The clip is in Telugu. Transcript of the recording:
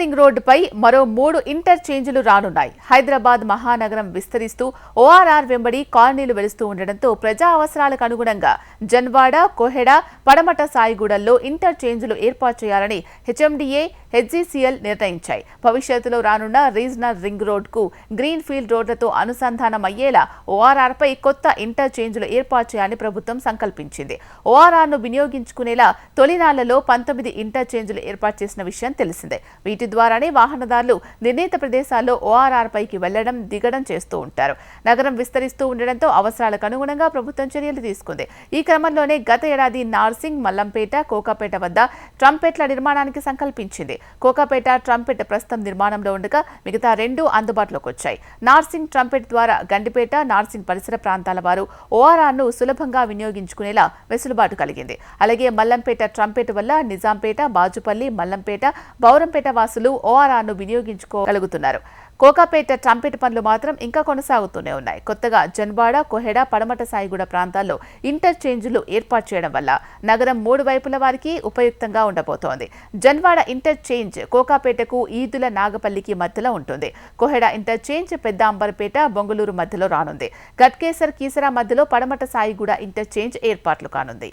రింగ్ రోడ్డుపై మరో మూడు ఇంటర్చేంజ్లు రానున్నాయి. హైదరాబాద్ మహానగరం విస్తరిస్తూ ఓఆర్ఆర్ వెంబడి కాలనీలు వెలుస్తూ ఉండడంతో ప్రజా అవసరాలకు అనుగుణంగా జన్వాడ కోహెడ పడమట సాయిగూడల్లో ఇంటర్చేంజ్లు ఏర్పాటు చేయాలని హెచ్ఎండిఏ హెచ్జీసీఎల్ నిర్ణయించాయి. భవిష్యత్తులో రానున్న రీజనల్ రింగ్ రోడ్కు గ్రీన్ ఫీల్డ్ రోడ్లతో అనుసంధానం అయ్యేలా ఓఆర్ఆర్పై కొత్త ఇంటర్చేంజ్లు ఏర్పాటు చేయాలని ప్రభుత్వం సంకల్పించింది. ఓఆర్ఆర్ను వినియోగించుకునేలా తొలినాళ్ళలో పంతొమ్మిది ఇంటర్చేంజ్లు ఏర్పాటు చేసిన విషయం తెలిసిందే. వీటి ద్వారానే వాహనదారులు నిర్ణీత ప్రదేశాల్లో ఓఆర్ఆర్ పైకి వెళ్ళడం దిగడం చేస్తూ ఉంటారు. నగరం విస్తరిస్తూ ఉండడంతో అవసరాలకు అనుగుణంగా ప్రభుత్వం చర్యలు తీసుకుంది. ఈ క్రమంలోనే గత ఏడాది నార్సింగ్ మల్లంపేట కోకాపేట వద్ద ట్రంపెట్ల నిర్మాణానికి సంకల్పించింది. కోకాపేట ట్రంపెట్ ప్రస్తుతం నిర్మాణంలో ఉండగా మిగతా రెండు అందుబాటులోకి వచ్చాయి. నార్సింగ్ ట్రంపెట్ ద్వారా గండిపేట నార్సింగ్ పరిసర ప్రాంతాల వారు ఓఆర్ఆర్ను సులభంగా వినియోగించుకునేలా వెసులుబాటు కలిగింది. అలాగే మల్లంపేట ట్రంపెట్ వల్ల నిజాంపేట బాజుపల్లి మల్లంపేట బౌరంపేట వాసులు ఓఆర్ఆర్ను వినియోగించుకోగలుగుతున్నారు. కోకాపేట ట్రంపెట్ పనులు మాత్రం ఇంకా కొనసాగుతూనే ఉన్నాయి. కొత్తగా జన్వాడ కొహెడ పడమట సాయిగూడ ప్రాంతాల్లో ఇంటర్చేంజ్లు ఏర్పాటు చేయడం వల్ల నగరం మూడు వైపుల వారికి ఉపయుక్తంగా ఉండబోతోంది. జన్వాడ ఇంటర్చేంజ్ కోకాపేటకు ఈదుల నాగపల్లికి మధ్యలో ఉంటుంది. కొహెడ ఇంటర్చేంజ్ పెద్ద అంబర్పేట బొంగళూరు మధ్యలో రానుంది. గట్కేసర్ కీసరా మధ్యలో పడమట సాయిగూడ ఇంటర్చేంజ్ ఏర్పాట్లు కానుంది.